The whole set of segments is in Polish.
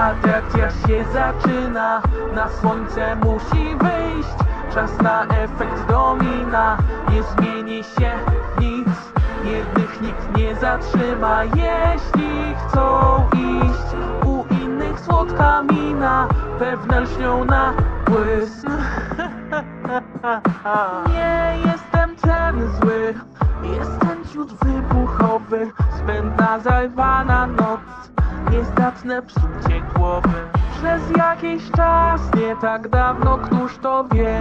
Atrakcja się zaczyna, na słońce musi wyjść. Czas na efekt domina, nie zmieni się nic. Jednych nikt nie zatrzyma, jeśli chcą iść. U innych słodka mina, pewne lśnią na błysk. Nie jestem ten zły, jestem ciut wybuchowy. Spędna zajwana noc, niezdatne psucie głowy. Przez jakiś czas, nie tak dawno, któż to wie?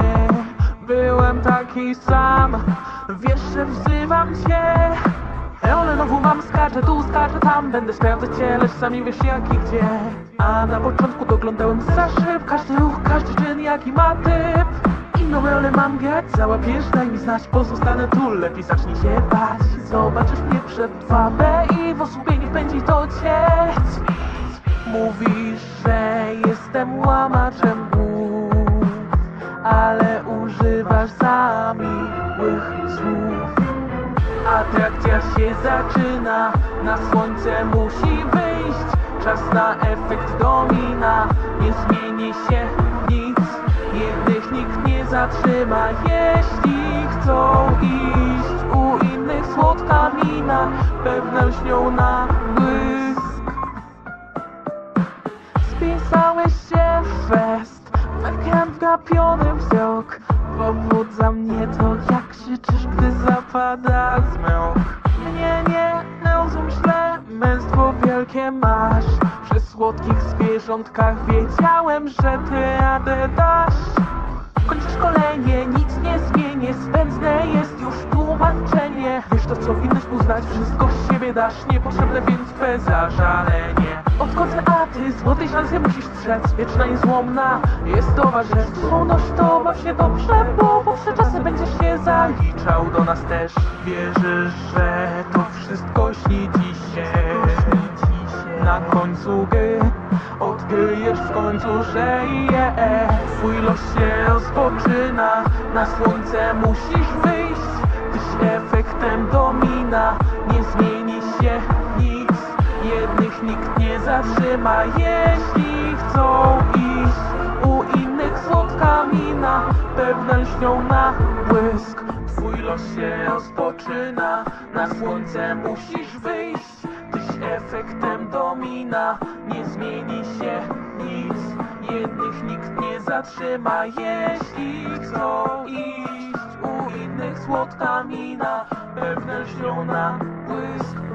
Byłem taki sam, wiesz, że wzywam cię. Ale znowu mam skaczę tu, skaczę tam Będę sprawdzać cię, lecz sami wiesz jak i gdzie. A na początku doglądałem za szyb Każdy ruch, każdy czyn, jaki ma typ. Inną rolę mam grać, załapiesz, daj mi znać Pozostanę tu, lepiej zacznij się bać. Zobaczysz mnie 2B i w osłupieniu pędzi to cię Mówisz, że jestem łamaczem głów Ale używasz za miłych słów Atrakcja się zaczyna, na słońce musi wyjść. Czas na efekt domina, nie zmieni się nikt nie zatrzyma, jeśli chcą iść U innych słodka mina, pewne lśnią na błysk. Spisałeś się w fest, weham wgapiony wzrok. Pobudza mnie to, jak krzyczysz, gdy zapada zmrok. Mnie nie rozum źle, męstwo wielkie masz. Przy słodkich zwierzątkach wiedziałem, że ty radę dasz Kończę szkolenie, nic nie zmienię Spędzne jest już tłumaczenie. Wiesz to co winnyś uznać, wszystko z siebie dasz Niepotrzebne więc twe zażalenie. Odchodzę, a ty złotej szansy musisz strzec Wieczna i złomna jest to rzecz. To baw się dobrze, bo w owsze czasy będziesz się zaliczał do nas też. Wierzysz, że to wszystko śni ci się. Na końcu gry Odkryjesz w końcu, że je Twój los się rozpoczyna. Na słońce musisz wyjść Tyś efektem domina. Nie zmieni się nic Jednych nikt nie zatrzyma. Jeśli chcą iść U innych słodka mina Pewne lśnią na błysk. Twój los się rozpoczyna. Na słońce musisz wyjść Tyś efektem domina. Nie zmieni się nic. Jednych nikt nie zatrzyma. Jeśli chcą iść U innych słodka mina Pewne lśnią na błysk